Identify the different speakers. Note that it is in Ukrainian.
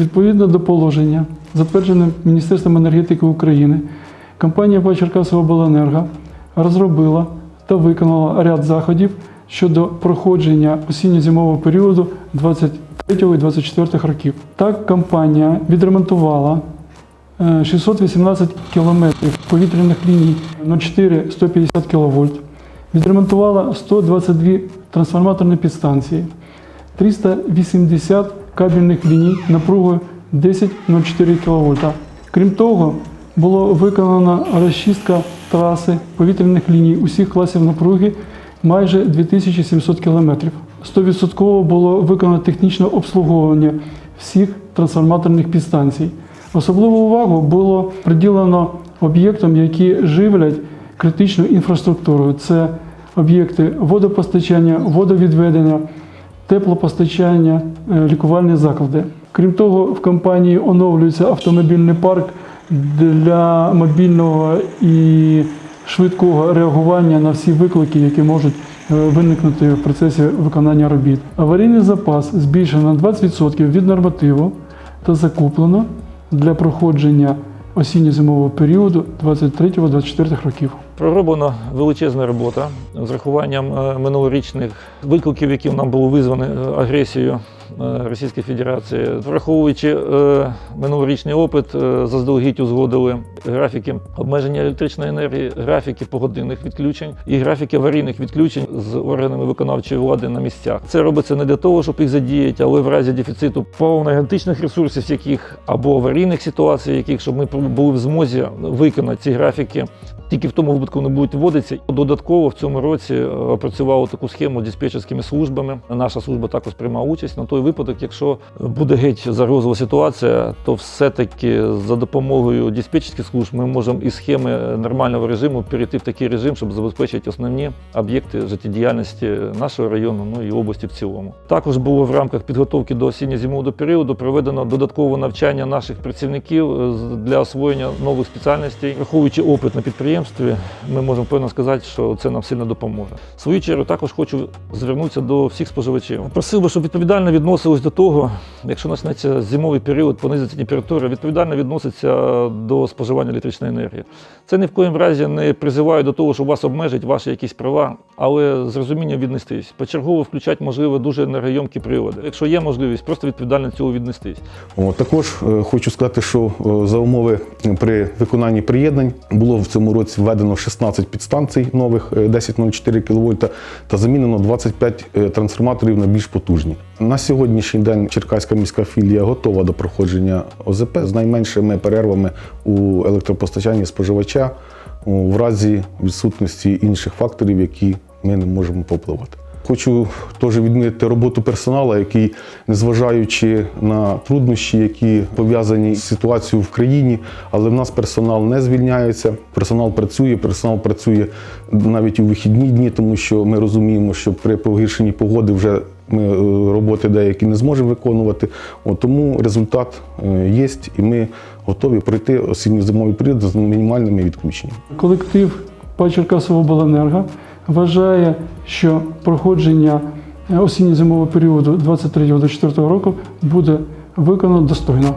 Speaker 1: Відповідно до положення, затвердженим Міністерством енергетики України, компанія ПА «Черкасиобленерго» розробила та виконала ряд заходів щодо проходження осінньо-зимового періоду 23 і 24 років. Так, компанія відремонтувала е, 618 кілометрів повітряних ліній 04 150 кВт, відремонтувала 122 трансформаторні підстанції, 380 кабельних ліній напругою 10,04 кВт. Крім того, було виконано розчистка траси повітряних ліній усіх класів напруги майже 2700 км. 100% було виконано технічне обслуговування всіх трансформаторних підстанцій. Особливу увагу було приділено об'єктам, які живлять критичну інфраструктуру. Це об'єкти водопостачання, водовідведення, теплопостачання, е, лікувальні заклади. Крім того, в компанії оновлюється автомобільний парк для мобільного і швидкого реагування на всі виклики, які можуть е, виникнути в процесі виконання робіт. Аварійний запас збільшено на 20% від нормативу та закуплено для проходження осінньо-зимового періоду 23-24 років.
Speaker 2: Пророблена величезна робота з рахуванням е, минулорічних викликів, які нам були визвані е, агресією е, Російської Федерації. Враховуючи минулорічний опит, заздалегідь узгодили графіки обмеження електричної енергії, графіки погодинних відключень і графіки аварійних відключень з органами виконавчої влади на місцях. Це робиться не для того, щоб їх задіяти, але в разі дефіциту паливно-енергетичних ресурсів, яких або аварійних ситуацій, яких щоб ми були в змозі виконати ці графіки. Тільки в тому випадку не будуть вводитися. Додатково в цьому році е, опрацювали таку схему диспетчерськими службами. Наша служба також приймає участь на той випадок, якщо буде геть загрозова ситуація, то все-таки за допомогою диспетчерських служб ми можемо із схеми нормального режиму перейти в такий режим, щоб забезпечити основні об'єкти життєдіяльності нашого району, ну і області в цілому. Також було в рамках підготовки до осінньо-зимового періоду проведено додаткове навчання наших працівників е, для освоєння нових спеціальностей, враховуючи опит на підприємстві, ми можемо певно сказати, що це нам сильно допоможе. В свою чергу також хочу звернутися до всіх споживачів. Просив би, щоб відповідально відносились до того, якщо почнеться зимовий період, понизиться температура, відповідально відноситься до споживання електричної енергії. Це ні в коїм разі не призиває до того, щоб вас обмежить ваші якісь права, але з розумінням віднестись. Почергово включати, можливо, дуже енергойомкі прилади. Якщо є можливість, просто відповідально цього віднестись.
Speaker 3: О, також е, хочу сказати, що е, за умови при виконанні приєднань було в цьому році введено 16 підстанцій нових е, 10,04 кВт та замінено 25 е, трансформаторів на більш потужні. На сьогоднішній день Черкаська міська філія готова до проходження ОЗП з найменшими перервами у електропостачанні споживача в разі відсутності інших факторів, які ми не можемо попливати. Хочу теж відмітити роботу персоналу, який, незважаючи на труднощі, які пов'язані з ситуацією в країні, але в нас персонал не звільняється. Персонал працює, персонал працює навіть у вихідні дні, тому що ми розуміємо, що при погіршенні погоди вже ми е, роботи деякі не зможемо виконувати. От, тому результат е, є, і ми готові пройти осінньо-зимовий період з мінімальними відключеннями.
Speaker 1: Колектив «Черкасовобленерго» вважає, що проходження осінньо-зимового періоду 23-24 року буде виконано достойно.